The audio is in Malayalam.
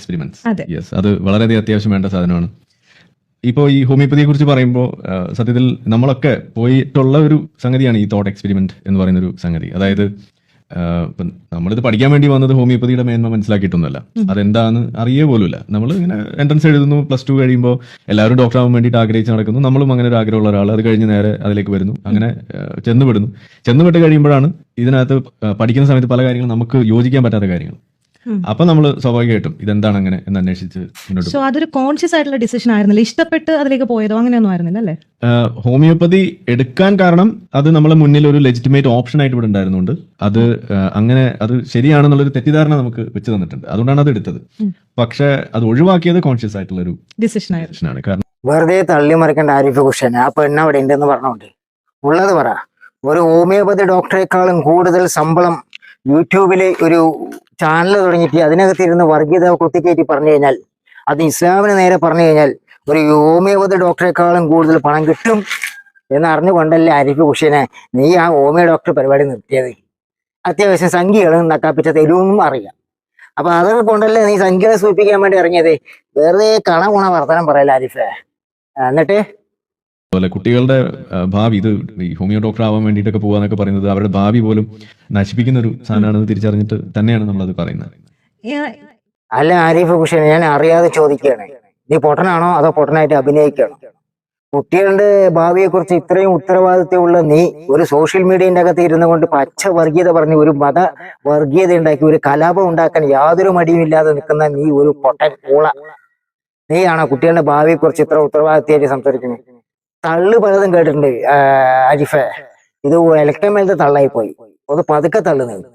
എക്സ്പെരിമെന്റ്സ് അതെ. യെസ് അത് വളരെയധികം അത്യാവശ്യം വേണ്ട സാധനമാണ്. ഇപ്പോൾ ഈ ഹോമിയോപ്പതിയെ കുറിച്ച് പറയുമ്പോൾ സത്യത്തിൽ നമ്മളൊക്കെ പോയിട്ടുള്ള ഒരു സംഗതിയാണ് ഈ തോട്ട് എക്സ്പെരിമെന്റ് എന്ന് പറയുന്ന ഒരു സംഗതി. അതായത് ഇപ്പം നമ്മളിത് പഠിക്കാൻ വേണ്ടി വന്നത് ഹോമിയോപ്പതിയുടെ മേന്മ മനസ്സിലാക്കിയിട്ടൊന്നുമല്ല. അതെന്താന്ന് അറിയേ പോലുമില്ല. നമ്മൾ ഇങ്ങനെ എൻട്രൻസ് എഴുതുന്നു പ്ലസ് ടു കഴിയുമ്പോൾ എല്ലാവരും ഡോക്ടർ ആവാൻ വേണ്ടിയിട്ട് ആഗ്രഹിച്ച് നടക്കുന്നു. നമ്മളും അങ്ങനെ ഒരു ആഗ്രഹമുള്ള ഒരാൾ അത് കഴിഞ്ഞ് നേരെ അതിലേക്ക് വരുന്നു. അങ്ങനെ ചെന്നുപെടുന്നു. ചെന്നുപെട്ട് കഴിയുമ്പോഴാണ് ഇതിനകത്ത് പഠിക്കുന്ന സമയത്ത് പല കാര്യങ്ങളും നമുക്ക് യോജിക്കാൻ പറ്റാത്ത കാര്യങ്ങൾ. അപ്പൊ നമ്മൾ സ്വാഭാവികമായിട്ടും ഇതെന്താണ് അങ്ങനെ എന്ന് അന്വേഷിച്ച് മുന്നോട്ട് സോ അതൊരു കോൺഷ്യസ് ആയിട്ടുള്ള ഡിസിഷൻ ആയിരുന്നില്ല. ഇഷ്ടപ്പെട്ട് അതിലേക്ക് പോയതോ അങ്ങനെയൊന്നും ആയിരുന്നില്ല അല്ലേ? ഹോമിയോപ്പതി എടുക്കാൻ കാരണം അത് നമ്മളെ മുന്നിൽ ഒരു ലെജിറ്റിമേറ്റ് ഓപ്ഷൻ ആയിട്ട് ഇവിടെ ഉണ്ടായിരുന്നുണ്ട്. അത് അങ്ങനെ അത് ശരിയാണെന്നുള്ളൊരു തെറ്റിദ്ധാരണ നമുക്ക് വെച്ച് തന്നിട്ടുണ്ട്. അതുകൊണ്ടാണ് അത് എടുത്തത്. പക്ഷെ അത് ഒഴിവാക്കിയത് കോൺഷ്യസ് ആയിട്ടുള്ള ഒരു ഡിസിഷൻ ആണ്. കാരണം വെറുതെ തള്ളി മറിക്കേണ്ട ആരിഫ് ഹുഷൻ ആ പെണ്ണ് അവിടെ ഉണ്ടെന്ന് പറഞ്ഞോണ്ട്. ഉള്ളത് പറ. ഒരു ഹോമിയോപ്പതി ഡോക്ടറെക്കാളും കൂടുതൽ ശമ്പളം യൂട്യൂബിലെ ഒരു ചാനൽ തുടങ്ങിയിട്ട് അതിനകത്ത് ഇരുന്ന് വർഗീയത കുത്തിക്കയറ്റി പറഞ്ഞു കഴിഞ്ഞാൽ അത് ഇസ്ലാമിന് നേരെ പറഞ്ഞു കഴിഞ്ഞാൽ ഒരു ഹോമിയോപതി ഡോക്ടറെക്കാളും കൂടുതൽ പണം കിട്ടും എന്നറിഞ്ഞുകൊണ്ടല്ലേ അരിഫ് ഹുഷേനെ നീ ആ ഹോമിയോ ഡോക്ടർ പരിപാടി നിർത്തിയത്. അത്യാവശ്യം സംഖ്യകളും നക്കാപ്പിച്ച തെരുവൊന്നും അറിയാം. അപ്പൊ അതൊക്കെ കൊണ്ടല്ലേ നീ സംഖ്യകളെ സൂചിപ്പിക്കാൻ വേണ്ടി ഇറങ്ങിയത്? വെറുതെ കണ ഗുണ വർത്തനം പറയല ആരിഫേ എന്നിട്ട്? കുട്ടികളുടെ ഭാവി ഇത് ഈ ഹോമിയോ ഡോക്ടർ ആവാൻ വേണ്ടിട്ടൊക്കെ പോകാന്നൊക്കെ പറയുന്നത് അവരുടെ ഭാവി പോലും നശിപ്പിക്കുന്ന ഒരു സാധനമാണെന്ന് തിരിച്ചറിഞ്ഞിട്ട് തന്നെയാണ് നമ്മളത് പറയുന്നത്. അല്ല ആരിഫ് ഹുഷേൻ ഞാൻ അറിയാതെ ചോദിക്കുകയാണ്. നീ പൊട്ടനാണോ അതോ പൊട്ടനായിട്ട് അഭിനയിക്കുകയാണോ? കുട്ടികളുടെ ഭാവിയെ കുറിച്ച് ഇത്രയും ഉത്തരവാദിത്വമുള്ള നീ ഒരു സോഷ്യൽ മീഡിയന്റെ അകത്ത് ഇരുന്നു കൊണ്ട് പച്ച വർഗീയത പറഞ്ഞ് ഒരു മത വർഗീയത ഉണ്ടാക്കി ഒരു കലാപം ഉണ്ടാക്കാൻ യാതൊരു മടിയും ഇല്ലാതെ നിൽക്കുന്ന നീ ഒരു പൊട്ടൻ പൂള നീയാണോ കുട്ടികളുടെ ഭാവിയെ കുറിച്ച് ഇത്ര ഉത്തരവാദിത്തമായിട്ട് സംസാരിക്കുന്നത്? തള്ളു പലതും കേട്ടിട്ടുണ്ട് അരിഫെ ഇത് ഇലക്ട്രമേലത്തെ തള്ളായി പോയി അത് പതുക്കെ തള്ളുന്നത്